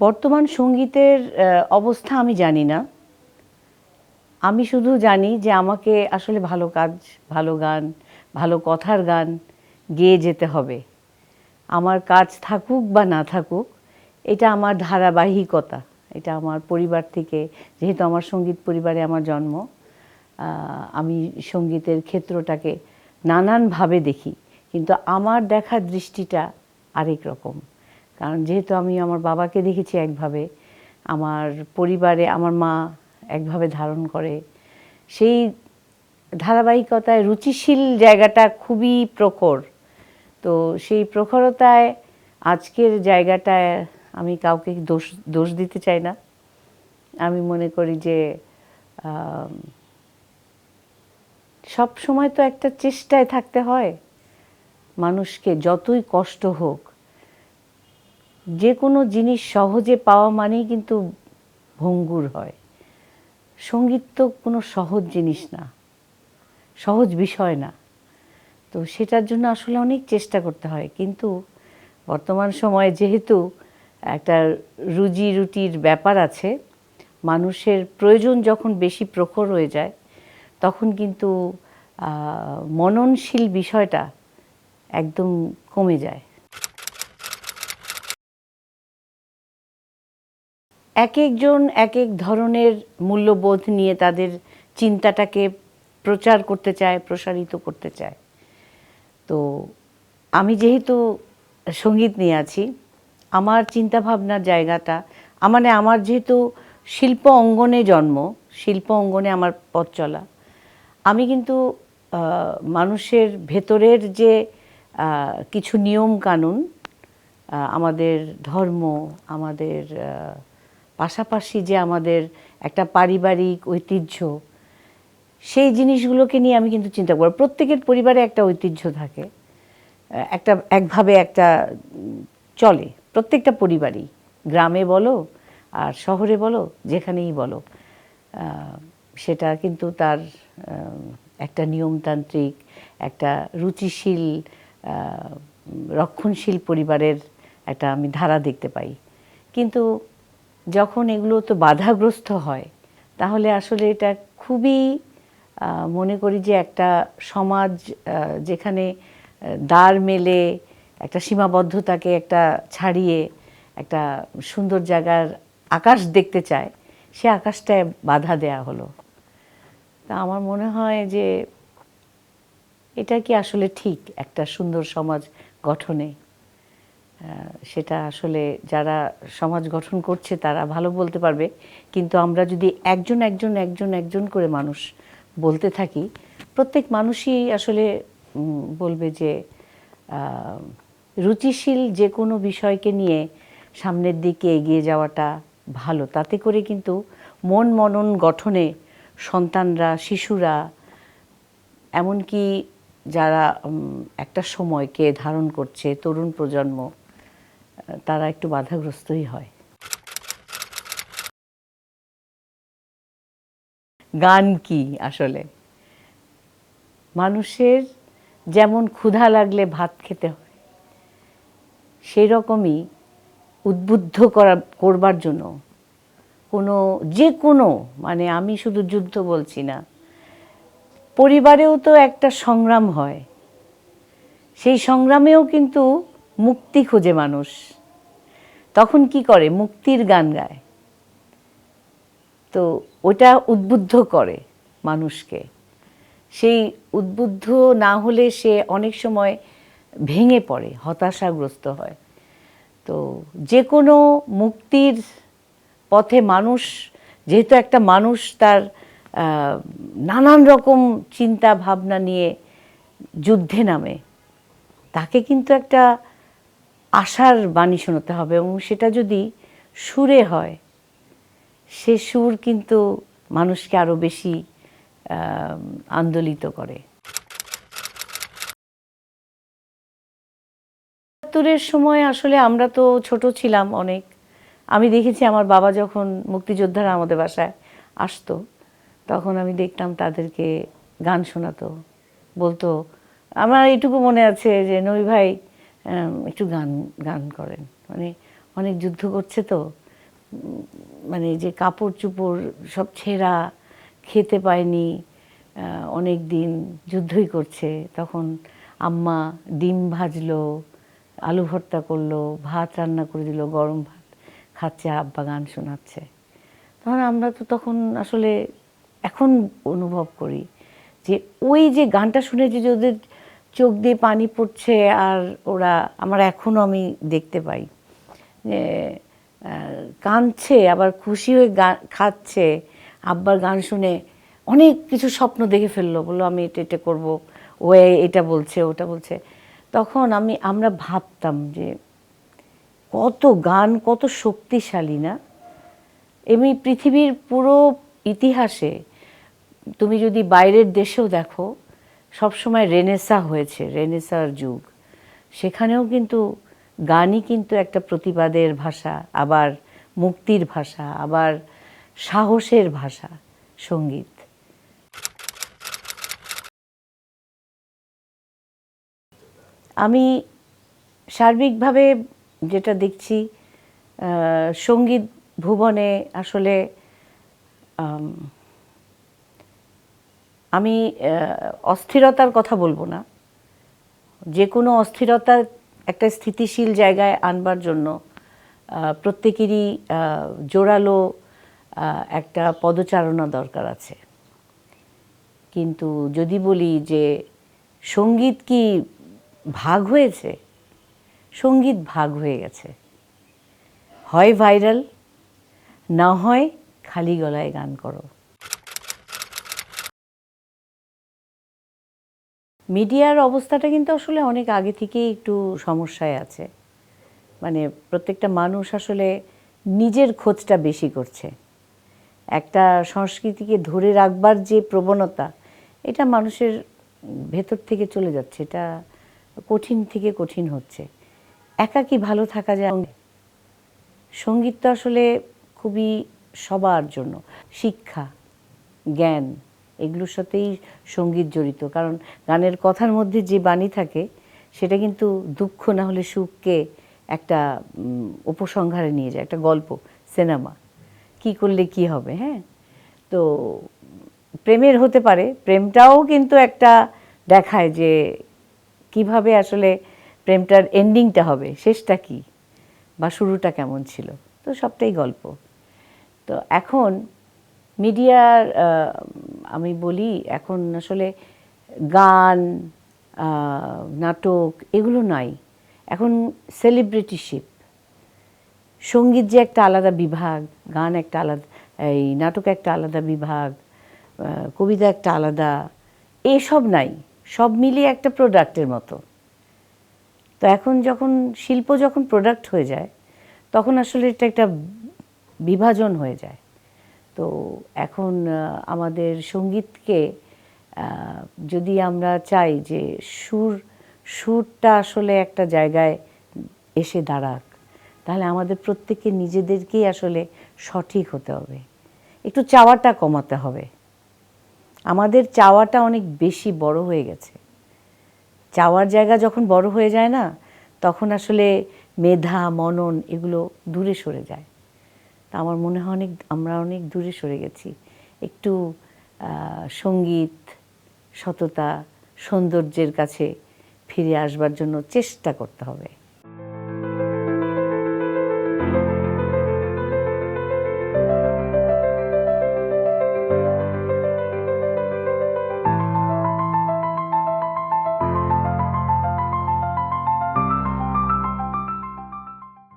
বর্তমান সঙ্গীতের অবস্থা আমি জানি না। আমি শুধু জানি যে আমাকে আসলে ভালো কাজ, ভালো গান, ভালো কথার গান গেয়ে যেতে হবে। আমার কাজ থাকুক বা না থাকুক, এটা আমার ধারাবাহিকতা। এটা আমার পরিবার থেকে, যেহেতু আমার সংগীত পরিবারে আমার জন্ম আমি সঙ্গীতের ক্ষেত্রটাকে নানানভাবে দেখি। কিন্তু আমার দেখার দৃষ্টিটা আরেক রকম। কারণ যেহেতু আমি আমার বাবাকে দেখেছি একভাবে, আমার পরিবারে আমার মা একভাবে ধারণ করে, সেই ধারাবাহিকতায় রুচিশীল জায়গাটা খুবই প্রখর। তো সেই প্রখরতায় আজকের জায়গাটায় আমি কাউকে দোষ দোষ দিতে চাই না। আমি মনে করি যে সব সময় তো একটা চেষ্টায় থাকতে হয়। মানুষকে যতই কষ্ট হোক যে কোনো জিনিস সহজে পাওয়া মানেই কিন্তু ভঙ্গুর হয়। সংগীত তো কোনো সহজ জিনিস না, সহজ বিষয় না। তো সেটার জন্য আসলে অনেক চেষ্টা করতে হয়। কিন্তু বর্তমান সময়ে যেহেতু একটা রুজি রুটির ব্যাপার আছে, মানুষের প্রয়োজন যখন বেশি প্রখর হয়ে যায়, তখন কিন্তু মননশীল বিষয়টা একদম কমে যায়। এক একজন এক এক ধরনের মূল্যবোধ নিয়ে তাদের চিন্তাটাকে প্রচার করতে চায়, প্রসারিত করতে চায়। তো আমি যেহেতু সংগীত নিয়ে আছি, আমার চিন্তাভাবনার জায়গাটা মানে আমার যেহেতু শিল্প অঙ্গনে জন্ম, শিল্প অঙ্গনে আমার পথ চলা, আমি কিন্তু মানুষের ভেতরের যে কিছু নিয়ম কানুন আমাদের ধর্ম, আমাদের পাশাপাশি যে আমাদের একটা পারিবারিক ঐতিহ্য, সেই জিনিসগুলোকে নিয়ে আমি কিন্তু চিন্তা করি। প্রত্যেকের পরিবারে একটা ঐতিহ্য থাকে একটা, একভাবে একটা চলে। প্রত্যেকটা পরিবারই। গ্রামে বলো আর শহরে বলো, যেখানেই বলো সেটা কিন্তু তার একটা নিয়মতান্ত্রিক, একটা রুচিশীল রক্ষণশীল পরিবারের একটা আমি ধারা দেখতে পাই। কিন্তু যখন এগুলো তো বাধাগ্রস্ত হয়, তাহলে আসলে এটা খুবই মনে করি যে একটা সমাজ যেখানে দ্বার মেলে, একটা সীমাবদ্ধতাকে একটা ছাড়িয়ে, একটা সুন্দর জায়গার আকাশ দেখতে চায়, সে আকাশটায় বাধা দেয়া হলো। তা আমার মনে হয় যে এটা কি আসলে ঠিক একটা সুন্দর সমাজ গঠনে? সেটা আসলে যারা সমাজ গঠন করছে তারা ভালো বলতে পারবে। কিন্তু আমরা যদি একজন একজন একজন একজন করে মানুষ বলতে থাকি, প্রত্যেক মানুষই আসলে বলবে যে রুচিশীল যে কোনো বিষয়কে নিয়ে সামনের দিকে এগিয়ে যাওয়াটা ভালো। তাতে করে কিন্তু মন মনন গঠনে সন্তানরা, শিশুরা, এমনকি যারা একটা সময়কে ধারণ করছে, তরুণ প্রজন্ম তারা একটু বাধাগ্রস্তই হয়। গান কি আসলে? মানুষের যেমন ক্ষুধা লাগলে ভাত খেতে হয় সেই রকমই উদ্বুদ্ধ করা, করবার জন্য কোনো, যে কোনো মানে আমি শুধু যুদ্ধ বলছি না, পরিবারেও তো একটা সংগ্রাম হয়। সেই সংগ্রামেও কিন্তু মুক্তি খোঁজে মানুষ। তখন কি করে? মুক্তির গান গায়। তো ওটা উদ্বুদ্ধ করে মানুষকে। সেই উদ্বুদ্ধ না হলে সে অনেক সময় ভেঙে পড়ে, হতাশাগ্রস্ত হয়। তো যে কোনো মুক্তির পথে মানুষ, যেহেতু একটা মানুষ তার নানান রকম চিন্তা ভাবনা নিয়ে যুদ্ধে নামে, তাকে কিন্তু একটা আশার বাণী শোনাতে হবে এবং সেটা যদি সুরে হয়, সে সুর কিন্তু মানুষকে আরও বেশি আন্দোলিত করে। একাত্তরের সময় আসলে আমরা তো ছোট ছিলাম অনেক। আমি দেখেছি আমার বাবা যখন মুক্তিযোদ্ধারা আমাদের বাসায় আসতো, তখন আমি দেখতাম তাদেরকে গান শোনাতো, বলতো। আমার এইটুকু মনে আছে যে, নবী ভাই একটু গান গান করেন। মানে অনেক যুদ্ধ করছে তো। মানে যে কাপড় চুপড় সব ছেঁড়া, খেতে পায়নি অনেক দিন যুদ্ধই করছে। তখন আম্মা ডিম ভাজলো, আলু ভর্তা করল, ভাত রান্না করে দিল, গরম ভাত খাচ্ছে, আব্বা গান শোনাচ্ছে। তখন আমরা তো তখন আসলে এখন অনুভব করি যে ওই যে গানটা শুনে যে ওদের চোখ দিয়ে পানি পড়ছে আর ওরা, আমার এখনও আমি দেখতে পাই যে কাঁদছে, আবার খুশি হয়ে গান খাচ্ছে। আব্বার গান শুনে অনেক কিছু স্বপ্ন দেখে ফেলল, বলল, আমি এটা এটা করব। ও এটা বলছে, ওটা বলছে। তখন আমি, আমরা ভাবতাম যে, কত গান, কত শক্তিশালী না? এমনি পৃথিবীর পুরো ইতিহাসে তুমি যদি বাইরের দেশেও দেখো সবসময় রেনেসা হয়েছে, রেনেসার যুগ। সেখানেও কিন্তু গানই কিন্তু একটা প্রতিবাদের ভাষা, আবার মুক্তির ভাষা, আবার সাহসের ভাষা, সংগীত। আমি সার্বিকভাবে যেটা দেখছি সংগীত ভুবনে আসলে আম, অস্থিরতার কথা বলব না। যে কোনো অস্থিরতা একটা স্থিতিশীল জায়গায় আনবার জন্য প্রত্যেকেরই জোরালো একটা পদচারণা দরকার আছে। কিন্তু যদি বলি যে সংগীত কি ভাগ হয়েছে? সংগীত ভাগ হয়ে গেছে। হয় ভাইরাল না হয় খালি গলায় গান করো। মিডিয়ার অবস্থাটা কিন্তু আসলে অনেক আগে থেকেই একটু সমস্যায় আছে। মানে প্রত্যেকটা মানুষ আসলে নিজের খোঁজটা বেশি করছে। একটা সংস্কৃতিকে ধরে রাখবার যে প্রবণতা, এটা মানুষের ভেতর থেকে চলে যাচ্ছে, এটা কঠিন থেকে কঠিন হচ্ছে। একা কি ভালো থাকা যায়? সংগীত তো আসলে খুবই সবার জন্য। শিক্ষা, জ্ঞান এগুলোর সাথেই সংগীত জড়িত। কারণ গানের কথার মধ্যে যে বাণী থাকে, সেটা কিন্তু দুঃখ না হলে সুখকে একটা উপসংহারে নিয়ে যায়, একটা গল্প, সিনেমা। কি করলে কি হবে হ্যাঁ? তো প্রেমের হতে পারে, প্রেমটাও কিন্তু একটা দেখায় যে কীভাবে আসলে প্রেমটার এন্ডিংটা হবে, শেষটা কি বা শুরুটা কেমন ছিল। তো সবটাই গল্প। তো এখন মিডিয়ার আমি বলি এখন আসলে গান নাটক এগুলো নাই। এখন সেলিব্রিটিশিপ সংগীত যে একটা আলাদা বিভাগ, গান একটা আলাদা, এই নাটক একটা আলাদা বিভাগ কবিতা একটা আলাদা, এসব নাই। সব মিলিয়ে একটা প্রোডাক্টের মতো। তো এখন যখন শিল্প যখন প্রোডাক্ট হয়ে যায়, তখন আসলে এটা একটা বিভাজন হয়ে যায়। তো এখন আমাদের সঙ্গীতকে যদি আমরা চাই যে সুর, সুরটা আসলে একটা জায়গায় এসে দাঁড়াক, তাহলে আমাদের প্রত্যেককে নিজেদেরকেই আসলে সঠিক হতে হবে। একটু চাওয়াটা কমাতে হবে। আমাদের চাওয়াটা অনেক বেশি বড় হয়ে গেছে। চাওয়ার জায়গা যখন বড় হয়ে যায় না, তখন আসলে মেধা, মনন এগুলো দূরে সরে যায়। তা আমার মনে হয় অনেক, আমরা অনেক দূরে সরে গেছি। একটু সংগীত, সততা, সৌন্দর্যের কাছে ফিরে আসবার জন্য চেষ্টা করতে হবে।